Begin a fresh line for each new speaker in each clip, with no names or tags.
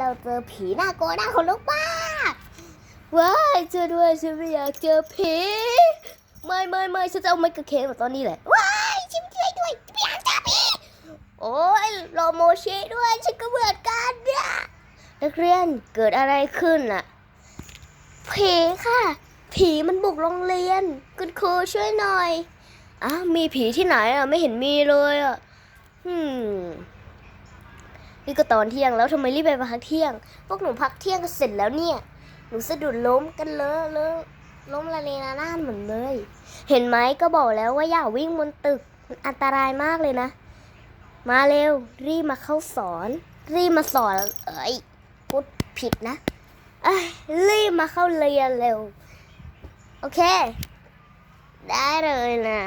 เราเจอผีน่ากลัวน่าขนลุกมากว้ายเจอด้วยฉันไม่อยากเจอผีไม่ไม่ไม่ฉันจะเอาไม้กางเขนมาตอนนี้แหละว้ายฉันช่วยด้วยไม่อยากเจอผีโอ้ยรอโมเชด้วยฉันก็เหมือนกันเนี่ยนักเรียนเกิดอะไรขึ้นอะผีค่ะ ผีมันบุกโรงเรียน คุณครูช่วยหน่อยอ้ามีผีที่ไหนอะไม่เห็นมีเลยอะ hmm นี่ก็ตอนเที่ยงแล้วทำไมรีบไปพักเที่ยง พวกหนูพักเที่ยงกันเสร็จแล้วเนี่ย หนูสะดุดล้มกันเลอะเลอะล้มละเลนาน่านหมดเลย เห็นไหมก็บอกแล้วว่าอย่าวิ่งบนตึกมันอันตรายมากเลยนะ มาเร็วรีบมาเข้าสอน รีบมาสอนเอ้ยพูดผิดนะเอ้ยรีบมาเข้าเรียนเร็ว โอเค ได้เลยนะ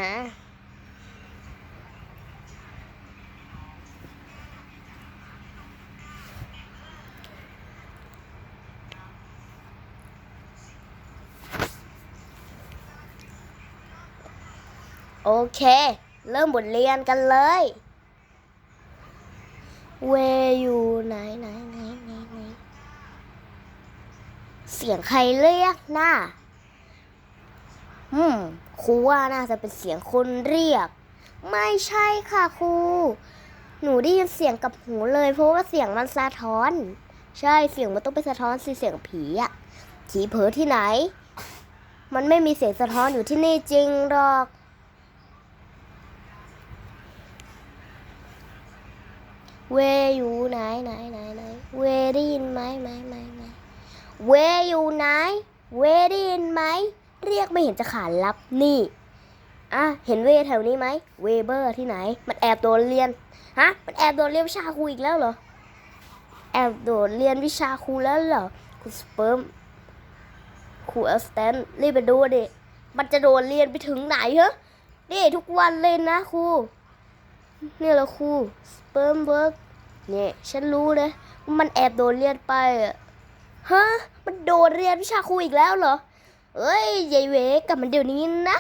โอเค เริ่มบทเรียนกันเลย เวอยู่ไหนไหนไหนไหนไหนเสียงใครเรียกน่ะอืมครูว่าน่าจะเป็นเสียงคนเรียก ไม่ใช่ค่ะครู หนูได้ยินเสียงกับหูเลย เพราะว่าเสียงมันสะท้อน ใช่เสียงมันต้องเป็นสะท้อนสิเสียงผีอะผีเผลอที่ไหน มันไม่มีเสียงสะท้อนอยู่ที่นี่จริงหรอก เวอยู่ไหนไหนไหนไหนเวได้ยินไหมไหมไหมไหมเวอยู่ไหน เวได้ยินไหม เรียกไม่เห็นจะขานรับนี่อะเห็นเวแถวนี้ไหมเวเบอร์ที่ไหน มันแอบโดดเรียนฮะมันแอบโดดเรียนวิชาครูอีกแล้วเหรอแอบโดดเรียนวิชาครูแล้วเหรอคุณสเปิร์มครูเอลสแตนรีบไปดูดิมันจะโดดเรียนไปถึงไหนเหรอนี่ทุกวันเลยนะครู เนี่ยละครูสเปิร์มเวิร์กเนี่ยฉันรู้เลยว่ามันแอบโดนเรียนไปอะฮะมันโดนเรียนวิชาครูอีกแล้วเหรอเอ้ยยายเวกลับมันเดี๋ยวนี้นะ